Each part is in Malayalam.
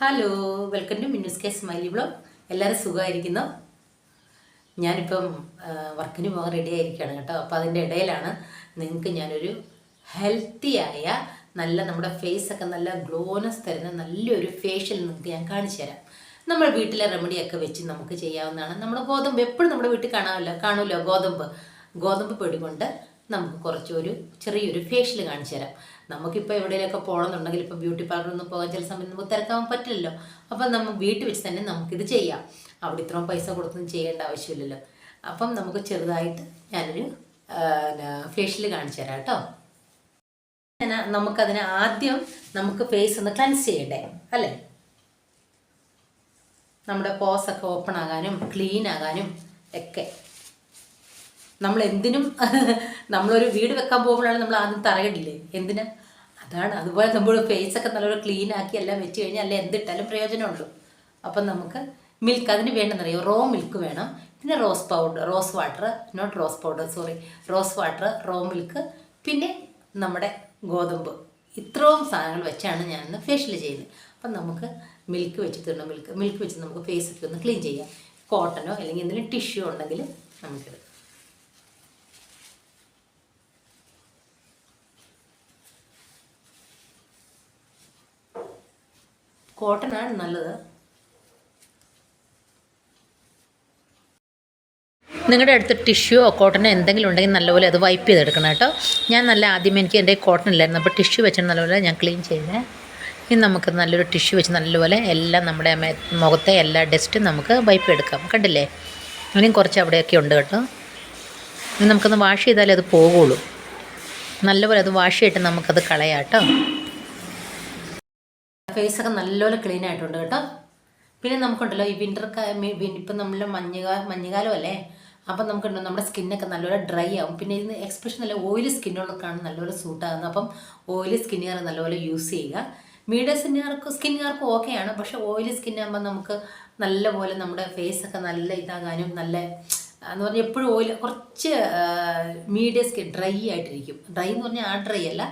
Hello welcome to Minnus K smiley blog എല്ലാവരും സുഖമായിരിക്കുന്നു. ഞാനിപ്പം വർക്കിന് പോകാൻ റെഡി ആയിരിക്കുകയാണ് കേട്ടോ. അപ്പോൾ അതിന്റെ ഇടയിലാണ് നിങ്ങൾക്ക് ഞാനൊരു ഹെൽത്തിയായ നല്ല നമ്മുടെ ഫേസ് ഒക്കെ നല്ല ഗ്ലോനസ് തരുന്ന നല്ലൊരു ഫേഷ്യൽ നിങ്ങൾക്ക് ഞാൻ കാണിച്ചു തരാം. നമ്മൾ വീട്ടിലെ റെമഡിയൊക്കെ വെച്ച് നമുക്ക് ചെയ്യാവുന്നതാണ്. നമ്മുടെ ഗോതമ്പ് എപ്പോഴും നമ്മുടെ വീട്ടിൽ കാണാമല്ലോ കാണുമല്ലോ ഗോതമ്പ്. ഗോതമ്പ് പൊടി കൊണ്ട് നമുക്ക് കുറച്ചൊരു ചെറിയൊരു ഫേഷ്യൽ കാണിച്ചു തരാം. നമുക്കിപ്പോൾ എവിടെയൊക്കെ പോകണമെന്നുണ്ടെങ്കിൽ ഇപ്പോൾ ബ്യൂട്ടി പാർലറൊന്നും പോകാൻ ചില സമയത്ത് നമുക്ക് തിരക്കാൻ പറ്റില്ലല്ലോ. അപ്പം നമ്മൾ വീട്ടിൽ വെച്ച് തന്നെ നമുക്കിത് ചെയ്യാം. അവിടെ ഇത്രയും പൈസ കൊടുത്തൊന്നും ചെയ്യേണ്ട ആവശ്യമില്ലല്ലോ. അപ്പം നമുക്ക് ചെറുതായിട്ട് ഞാനൊരു ഫേഷ്യൽ കാണിച്ചു തരാം കേട്ടോ. നമുക്കതിന് ആദ്യം നമുക്ക് ഫേസ് ഒന്ന് ക്ലൻസ് ചെയ്യണ്ടേ അല്ലേ? നമ്മുടെ പോസൊക്കെ ഓപ്പൺ ആകാനും ക്ലീൻ ആകാനും ഒക്കെ. നമ്മൾ എന്തിനും നമ്മളൊരു വീട് വെക്കാൻ പോകുമ്പോഴാണ് നമ്മൾ ആദ്യം തറയിടില്ലേ എന്തിനാ? അതാണ്. അതുപോലെ നമ്മൾ ഫേസൊക്കെ നല്ലൊരു ക്ലീൻ ആക്കി എല്ലാം വെച്ച് കഴിഞ്ഞാൽ അല്ലെ എന്തിട്ടാലും പ്രയോജനമുള്ളൂ. അപ്പം നമുക്ക് മിൽക്ക് അതിന് വേണ്ടെന്നറിയോ റോ മിൽക്ക് വേണം. പിന്നെ rose powder rose water not rose powder sorry rose water raw milk പിന്നെ നമ്മുടെ ഗോതമ്പ്. ഇത്രയും സാധനങ്ങൾ വെച്ചാണ് ഞാൻ ഇന്ന് ഫേഷ്യൽ ചെയ്യുന്നത്. അപ്പം നമുക്ക് മിൽക്ക് വെച്ചിട്ടുണ്ട്? മിൽക്ക് മിൽക്ക് വെച്ച് നമുക്ക് ഫേസൊക്കെ ഒന്ന് ക്ലീൻ ചെയ്യാം. കോട്ടനോ അല്ലെങ്കിൽ എന്തെങ്കിലും ടിഷ്യൂ ഉണ്ടെങ്കിൽ നമുക്കിത് കോട്ടനാണ് നല്ലത്. നിങ്ങളുടെ അടുത്ത് ടിഷ്യൂ കോട്ടനോ എന്തെങ്കിലും ഉണ്ടെങ്കിൽ നല്ലപോലെ അത് വൈപ്പ് ചെയ്തെടുക്കണം കേട്ടോ. ഞാൻ നല്ല ആദ്യം എനിക്ക് എന്റെ കോട്ടൺ ഇല്ലായിരുന്നു. അപ്പോൾ ടിഷ്യൂ വെച്ച് നല്ലപോലെ ഞാൻ ക്ലീൻ ചെയ്തേ ഇനി നമുക്ക് നല്ലൊരു ടിഷ്യൂ വെച്ച് നല്ലപോലെ എല്ലാം നമ്മുടെ മുഖത്തെ എല്ലാ ഡസ്റ്റും നമുക്ക് വൈപ്പ് എടുക്കാം. കണ്ടില്ലേ? ഇനിയും കുറച്ച് അവിടെയൊക്കെ ഉണ്ട് കേട്ടോ. ഇനി നമുക്കൊന്ന് വാഷ് ചെയ്താലേ അത് പോകുള്ളൂ നല്ലപോലെ അത് വാഷ് ചെയ്തിട്ട് നമുക്കത് കളയാം കേട്ടോ. ഫേസൊക്കെ നല്ലപോലെ ക്ലീൻ ആയിട്ടുണ്ട് കേട്ടോ. പിന്നെ നമുക്കുണ്ടല്ലോ ഈ വിന്റർ ഇപ്പം നമ്മൾ മഞ്ഞുകാ മഞ്ഞുകാലം അല്ലേ അപ്പം നമുക്കുണ്ടോ നമ്മുടെ സ്കിന്നൊക്കെ നല്ലപോലെ ഡ്രൈ ആവും. പിന്നെ ഇതിന് എക്സ്പ്രഷൻ നല്ല ഓയിലി സ്കിന്നുകൾക്കാണ് നല്ലപോലെ സൂട്ടാകുന്നത് അപ്പം ഓയിലി സ്കിന്നുകാർ നല്ലപോലെ യൂസ് ചെയ്യുക. മീഡിയം സ്കിന്നുകാർക്ക് സ്കിന്നുകാർക്ക് ഓക്കെയാണ് പക്ഷേ ഓയിലി സ്കിന്നാകുമ്പോൾ നമുക്ക് നല്ലപോലെ നമ്മുടെ ഫേസൊക്കെ നല്ല ഇതാകാനും നല്ല എന്ന് പറഞ്ഞാൽ എപ്പോഴും ഓയിൽ കുറച്ച് മീഡിയം സ്കിൻ ഡ്രൈ ആയിട്ടിരിക്കും. ഡ്രൈ എന്ന് പറഞ്ഞാൽ ആ ഡ്രൈ അല്ല.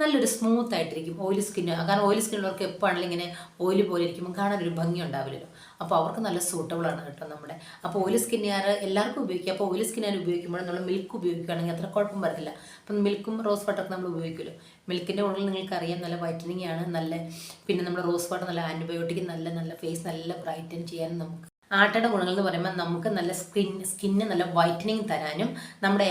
നല്ലൊരു സ്മൂത്ത് ആയിട്ടിരിക്കും. ഓയിലി സ്കിന്ന് കാരണം ഓയിലി സ്കിന്നുള്ളവർക്ക് എപ്പോഴാണെങ്കിലും ഇങ്ങനെ ഓയിൽ പോലെ ഇരിക്കുമ്പോൾ കാണാൻ ഒരു ഭംഗി ഉണ്ടാവില്ലല്ലോ. അപ്പോൾ അവർക്ക് നല്ല സൂട്ടബിൾ ആണ് കേട്ടോ നമ്മുടെ. അപ്പോൾ ഓയിലി സ്കിന്നുകാർ എല്ലാവർക്കും ഉപയോഗിക്കുക അപ്പോൾ ഓയിലി സ്കിന്നുകാർ ഉപയോഗിക്കുമ്പോൾ നമ്മൾ മിൽക്ക് ഉപയോഗിക്കുകയാണെങ്കിൽ അത്ര കുഴപ്പം വരത്തില്ല. അപ്പം മിൽക്കും റോസ് വാട്ടറൊക്കെ നമ്മൾ ഉപയോഗിക്കുമല്ലോ. മിൽക്കിന്റെ ഉള്ളിൽ നിങ്ങൾക്കറിയാം നല്ല വൈറ്റനിങ് ആണ് നല്ല പിന്നെ നമ്മുടെ റോസ് വാട്ടർ നല്ല ആന്റിബയോട്ടിക് നല്ല നല്ല ഫേസ് നല്ല ബ്രൈറ്റൻ ചെയ്യാനും നമുക്ക് ആട്ടയുടെ ഗുണങ്ങൾ എന്ന് പറയുമ്പോൾ നമുക്ക് നല്ല സ്കിൻ സ്കിന്ന് നല്ല വൈറ്റനിങ് തരാനും നമ്മുടെ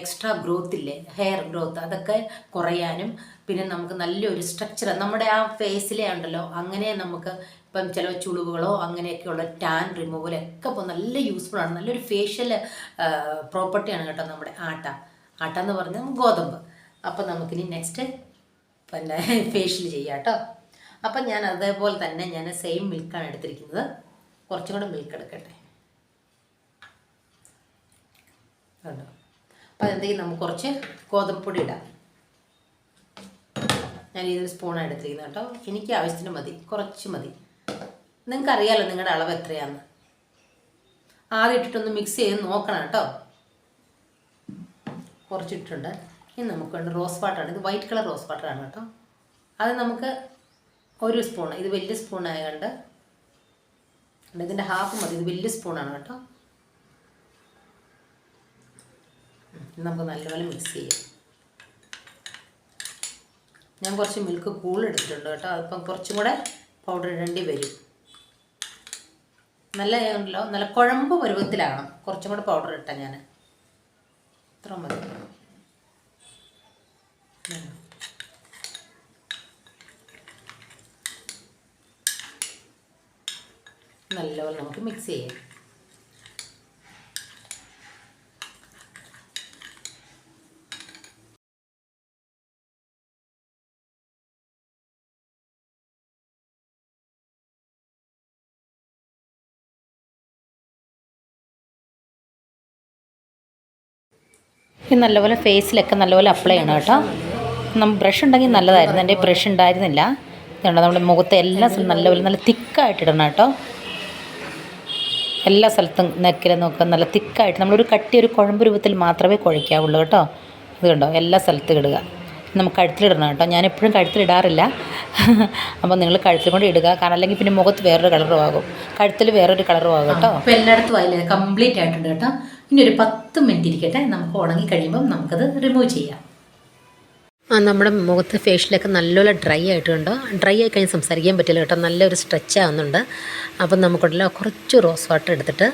എക്സ്ട്രാ ഗ്രോത്ത് ഇല്ലേ ഹെയർ ഗ്രോത്ത് അതൊക്കെ കുറയാനും പിന്നെ നമുക്ക് നല്ലൊരു സ്ട്രക്ചർ നമ്മുടെ ആ ഫേസിലെ ഉണ്ടല്ലോ അങ്ങനെ നമുക്ക് ഇപ്പം ചില ചുളിവുകളോ അങ്ങനെയൊക്കെയുള്ള ടാൻ റിമൂവൽ ഒക്കെ ഇപ്പോൾ നല്ല യൂസ്ഫുൾ ആണ്. നല്ലൊരു ഫേഷ്യൽ പ്രോപ്പർട്ടിയാണ് കേട്ടോ നമ്മുടെ ആട്ട. ആട്ട എന്ന് പറഞ്ഞാൽ ഗോതമ്പ്. അപ്പം നമുക്കിനി നെക്സ്റ്റ് പിന്നെ ഫേഷ്യൽ ചെയ്യാം കേട്ടോ. അപ്പം ഞാൻ അതേപോലെ തന്നെ ഞാൻ സെയിം മിൽക്കാണ് എടുത്തിരിക്കുന്നത്. കുറച്ചും കൂടെ മിൽക്ക് എടുക്കട്ടെ. കണ്ടോ? അപ്പം അതെന്തെങ്കിലും നമുക്ക് കുറച്ച് ഗോതമ്പൊടി ഇടാം. ഞാൻ ഇതൊരു സ്പൂണാണ് എടുത്തിരിക്കുന്നത് കേട്ടോ. എനിക്ക് ആവശ്യത്തിന് മതി. കുറച്ച് മതി. നിങ്ങൾക്ക് അറിയാലോ നിങ്ങളുടെ അളവ് എത്രയാന്ന്. ആദ്യം ഇട്ടിട്ടൊന്ന് മിക്സ് ചെയ്ത് നോക്കണം കേട്ടോ. കുറച്ചിട്ടുണ്ട് ഇനി നമുക്ക് വേണ്ട റോസ് വാട്ടറാണ് ഇത് വൈറ്റ് കളർ റോസ് വാട്ടറാണ് കേട്ടോ. അത് നമുക്ക് ഒരു സ്പൂൺ ഇത് വലിയ സ്പൂൺ ആയതുകൊണ്ട് ഇതിന്റെ ഹാഫ് മതി. ഇത് വലിയ സ്പൂണാണ് കേട്ടോ. നമുക്ക് നല്ലപോലെ മിക്സ് ചെയ്യാം. ഞാൻ കുറച്ച് മിൽക്ക് കൂൾ എടുത്തിട്ടുണ്ട് കേട്ടോ. അതിപ്പം കുറച്ചും കൂടെ പൗഡർ ഇടേണ്ടി വരും. നല്ല ഉണ്ടല്ലോ നല്ല കുഴമ്പ് പരുവത്തിലാകണം കുറച്ചും കൂടെ പൗഡർ ഇട്ടാൽ ഞാൻ ഇത്ര മതി. നല്ലപോലെ നമുക്ക് മിക്സ് ചെയ്യാം. ഇത് നല്ലപോലെ ഫേസിലൊക്കെ നല്ലപോലെ അപ്ലൈ ചെയ്യണം കേട്ടോ. നമ്മൾ ബ്രഷ് ഉണ്ടെങ്കിൽ നല്ലതായിരുന്നു. എന്റെ ബ്രഷ് ഉണ്ടായിരുന്നില്ല. അതുകൊണ്ട് നമ്മുടെ മുഖത്തെ എല്ലാം നല്ലപോലെ നല്ല തിക്കായിട്ട് ഇടണം കേട്ടോ. എല്ലാ സ്ഥലത്തും നെക്കിൽ നോക്കുക. നല്ല തിക്കായിട്ട് നമ്മളൊരു കട്ടി ഒരു കുഴമ്പ് രൂപത്തിൽ മാത്രമേ കുഴയ്ക്കാവുള്ളൂ കേട്ടോ. ഇത് കണ്ടോ? എല്ലാ സ്ഥലത്തും ഇടുക. നമുക്ക് കഴുത്തിലിടണം കേട്ടോ. ഞാൻ എപ്പോഴും കഴുത്തിലിടാറില്ല. അപ്പോൾ നിങ്ങൾ കഴുത്തിൽ കൊണ്ട് ഇടുക. കാരണം അല്ലെങ്കിൽ പിന്നെ മുഖത്ത് വേറൊരു കളറും ആകും. കഴുത്തിൽ വേറൊരു കളറും ആകും കേട്ടോ. അപ്പോൾ എല്ലായിടത്തും അതിൽ കംപ്ലീറ്റ് ആയിട്ടുണ്ട് കേട്ടോ. ഇനി ഒരു പത്ത് മിനിറ്റ് ഇരിക്കട്ടെ. നമുക്ക് ഉണങ്ങി കഴിയുമ്പം നമുക്കത് റിമൂവ് ചെയ്യാം. ആ നമ്മുടെ മുഖത്ത് ഫേഷ്യലൊക്കെ നല്ലപോലെ ഡ്രൈ ആയിട്ടുണ്ട്. ഡ്രൈ ആയി കഴിഞ്ഞ് സംസാരിക്കാൻ പറ്റില്ല കേട്ടോ. നല്ലൊരു സ്ട്രെച്ച് ആവുന്നുണ്ട്. അപ്പം നമുക്കുണ്ടല്ലോ കുറച്ച് റോസ് വാട്ടർ എടുത്തിട്ട്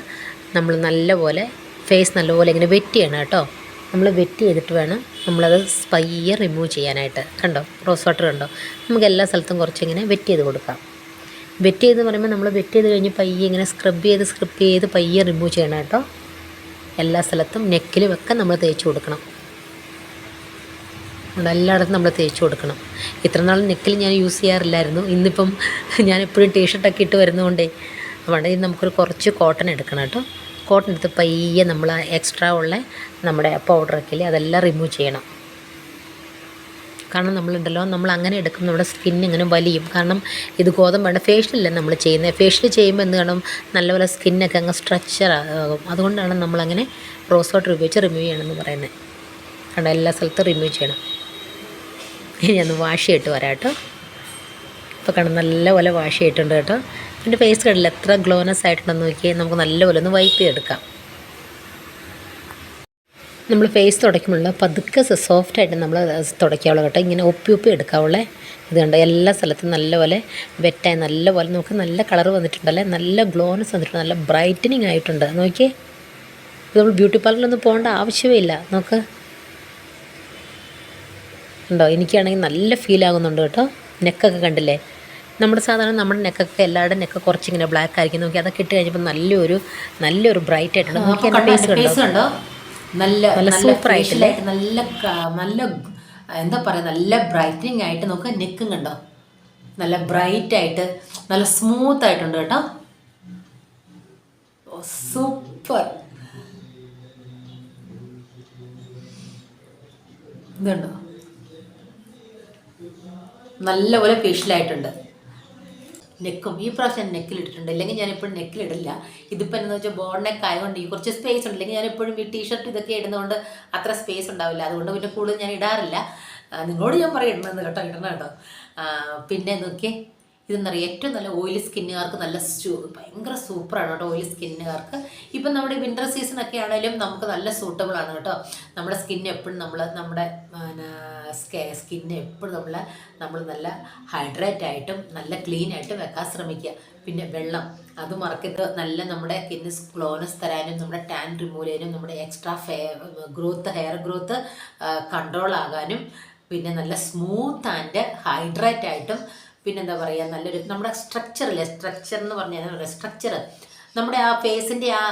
നമ്മൾ നല്ലപോലെ ഫേസ് നല്ലപോലെ ഇങ്ങനെ വെറ്റ് ചെയ്യണം കേട്ടോ. നമ്മൾ വെറ്റ് ചെയ്തിട്ട് വേണം നമ്മളത് പയ്യെ റിമൂവ് ചെയ്യാനായിട്ട്. കണ്ടോ? റോസ് വാട്ടർ കണ്ടോ? നമുക്ക് എല്ലാ സ്ഥലത്തും കുറച്ചിങ്ങനെ വെറ്റ് ചെയ്ത് കൊടുക്കാം. വെറ്റ് ചെയ്ത് പറയുമ്പോൾ നമ്മൾ വെറ്റ് ചെയ്ത് കഴിഞ്ഞ് പയ്യെ ഇങ്ങനെ സ്ക്രബ് ചെയ്ത് സ്ക്രബ് ചെയ്ത് പയ്യെ റിമൂവ് ചെയ്യണം കേട്ടോ. എല്ലാ സ്ഥലത്തും നെക്കിലും ഒക്കെ നമ്മൾ തേച്ച് കൊടുക്കണം. അവിടെ എല്ലായിടത്തും നമ്മൾ തേച്ച് കൊടുക്കണം. ഇത്ര നാൾ നെക്കിൽ ഞാൻ യൂസ് ചെയ്യാറില്ലായിരുന്നു. ഇന്നിപ്പം ഞാൻ എപ്പോഴും ടീഷർട്ടൊക്കെ ഇട്ട് വരുന്നതുകൊണ്ടേ അവിടെ നമുക്കൊരു കുറച്ച് കോട്ടൺ എടുക്കണം കേട്ടോ. കോട്ടൺ എടുത്ത് പയ്യെ നമ്മൾ എക്സ്ട്രാ ഉള്ള നമ്മുടെ പൗഡറൊക്കെ ഇല്ലേ അതെല്ലാം റിമൂവ് ചെയ്യണം. കാരണം നമ്മളുണ്ടല്ലോ നമ്മൾ അങ്ങനെ എടുക്കും നമ്മുടെ സ്കിൻ ഇങ്ങനെ വലിയും. കാരണം ഇത് ഗോതമ്പാണ് ഫേഷ്യലല്ല നമ്മൾ ചെയ്യുന്നത് ഫേഷ്യൽ ചെയ്യുമ്പോൾ എന്ത് കാണും? നല്ലപോലെ സ്കിന്നൊക്കെ അങ്ങ് സ്ട്രെച്ചർ ആകും. അതുകൊണ്ടാണ് നമ്മളങ്ങനെ റോസ് വാട്ടർ ഉപയോഗിച്ച് റിമൂവ് ചെയ്യണമെന്ന് പറയുന്നത്. കാരണം എല്ലാ സ്ഥലത്തും റിമൂവ് ചെയ്യണം. ഇനി ഒന്ന് വാഷ് ചെയ്തിട്ട് വരാം കേട്ടോ. ഇപ്പോൾ കണ്ട് നല്ലപോലെ വാഷ് ചെയ്തിട്ടുണ്ട് കേട്ടോ. എന്റെ ഫേസ് കണ്ടില്ല എത്ര ഗ്ലോനസ് ആയിട്ടുണ്ടെന്ന് നോക്കിയാൽ നമുക്ക് നല്ലപോലെ ഒന്ന് വൈപ്പ് ചെയ്തെടുക്കാം. നമ്മൾ ഫേസ് തുടയ്ക്കുമ്പോൾ പതുക്കെ സോഫ്റ്റായിട്ട് നമ്മൾ തുടയ്ക്കാവുള്ളൂ കേട്ടോ. ഇങ്ങനെ ഒപ്പി ഒപ്പി എടുക്കാവുള്ളേ. ഇത് കണ്ടോ എല്ലാ സ്ഥലത്തും നല്ലപോലെ വെറ്റായി നല്ലപോലെ നമുക്ക് നല്ല കളർ വന്നിട്ടുണ്ടല്ലേ? നല്ല ഗ്ലോനസ് വന്നിട്ടുണ്ട് നല്ല ബ്രൈറ്റനിങ് ആയിട്ടുണ്ട്. നോക്കിയേ. നമ്മൾ ബ്യൂട്ടി പാർലറിലൊന്നും പോകേണ്ട ആവശ്യമേ ഇല്ല. നോക്ക്. ഉണ്ടോ എനിക്കാണെങ്കിൽ നല്ല ഫീൽ ആകുന്നുണ്ട് കേട്ടോ. നെക്കൊക്കെ കണ്ടില്ലേ? നമ്മുടെ സാധാരണ നമ്മുടെ നെക്കൊക്കെ എല്ലാവരുടെ നെക്ക് കുറച്ചിങ്ങനെ ബ്ലാക്ക് ആയിരിക്കും. നോക്കി അതൊക്കെ ഇട്ട് കഴിഞ്ഞപ്പോൾ നല്ലൊരു നല്ലൊരു ബ്രൈറ്റ് ആയിട്ടുണ്ട്. നോക്കി എന്റെ ഫേസ് കണ്ടോ നല്ല നല്ല സൂപ്പർ ആയിട്ടില്ലേ? നല്ല നല്ല എന്താ പറയുക നല്ല ബ്രൈറ്റനിങ് ആയിട്ട് നമുക്ക് നെക്കും കണ്ടോ? നല്ല ബ്രൈറ്റ് ആയിട്ട് നല്ല സ്മൂത്ത് ആയിട്ടുണ്ട് കേട്ടോ. സൂപ്പർ ഇതുണ്ടോ? നല്ലപോലെ ഫേഷ്യലായിട്ടുണ്ട് നെക്കും ഈ പ്രാവശ്യം നെക്കിലിട്ടിട്ടുണ്ട് ഇല്ലെങ്കിൽ ഞാൻ എപ്പോഴും നെക്കിലിടില്ല ഇതിപ്പോൾ എന്താണെന്ന് വെച്ചാൽ ബോർഡ് നെക്ക് ആയതുകൊണ്ട് ഈ കുറച്ച് സ്പേസ് ഉണ്ട്. ഇല്ലെങ്കിൽ ഞാൻ എപ്പോഴും ഈ ടീഷർട്ട് ഇതൊക്കെ ഇടുന്നതുകൊണ്ട് അത്ര സ്പേസ് ഉണ്ടാവില്ല. അതുകൊണ്ട് പിന്നെ കൂടുതൽ ഞാൻ ഇടാറില്ല. നിങ്ങളോട് ഞാൻ പറയണമെന്ന് കേട്ടോ ഇടണം കേട്ടോ. പിന്നെ നോക്കിയേ. ഇതെന്നറിയാം ഏറ്റവും നല്ല ഓയിലി സ്കിന്നുകാർക്ക് നല്ല ഭയങ്കര സൂപ്പറാണ് കേട്ടോ ഓയിലി സ്കിന്നുകാർക്ക് ഇപ്പം നമ്മുടെ വിന്റർ സീസൺ ഒക്കെ ആണെങ്കിലും നമുക്ക് നല്ല സൂട്ടബിൾ ആണ് കേട്ടോ. നമ്മുടെ സ്കിൻ എപ്പോഴും നമ്മൾ നമ്മുടെ സ്കിന്ന് എപ്പോഴും നമ്മൾ നമ്മൾ നല്ല ഹൈഡ്രേറ്റ് ആയിട്ടും നല്ല ക്ലീൻ ആയിട്ടും വെക്കാൻ ശ്രമിക്കുക. പിന്നെ വെള്ളം അത് മറക്കരുത്. നല്ല നമ്മുടെ സ്കിന്ന് ഗ്ലോനസ് തരാനും നമ്മുടെ ടാൻ റിമൂവ് ചെയ്യാനും നമ്മുടെ എക്സ്ട്രാ ഫെ ഗ്രോത്ത് ഹെയർ ഗ്രോത്ത് കൺട്രോൾ ആകാനും പിന്നെ നല്ല സ്മൂത്ത് ആൻഡ് ഹൈഡ്രേറ്റ് ആയിട്ടും പിന്നെന്താ പറയുക നല്ലൊരു നമ്മുടെ സ്ട്രക്ചറില്ലേ സ്ട്രക്ചർ എന്ന് പറഞ്ഞാൽ സ്ട്രക്ചർ നമ്മുടെ ആ ഫേസിന്റെ ആ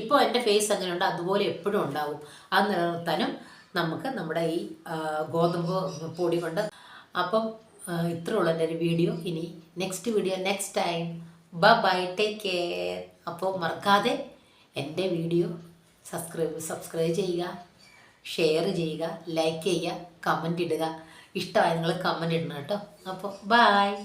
ഇപ്പോൾ എന്റെ ഫേസ് അങ്ങനെയുണ്ട് അതുപോലെ എപ്പോഴും ഉണ്ടാവും. അത് നിലനിർത്താനും നമുക്ക് നമ്മുടെ ഈ ഗോതമ്പ് പൊടി കൊണ്ട് അപ്പം ഇത്രയുള്ള എന്റെ ഒരു വീഡിയോ. ഇനി നെക്സ്റ്റ് വീഡിയോ നെക്സ്റ്റ് ടൈം ബ ബൈ ടേക്ക് കെയർ അപ്പോൾ മറക്കാതെ എന്റെ വീഡിയോ സബ്സ്ക്രൈബ് സബ്സ്ക്രൈബ് ചെയ്യുക ഷെയർ ചെയ്യുക ലൈക്ക് ചെയ്യുക കമന്റ് ഇടുക. ഇഷ്ടമായി നിങ്ങൾ കമന്റ് ഇടണം കേട്ടോ. അപ്പോൾ ബായ്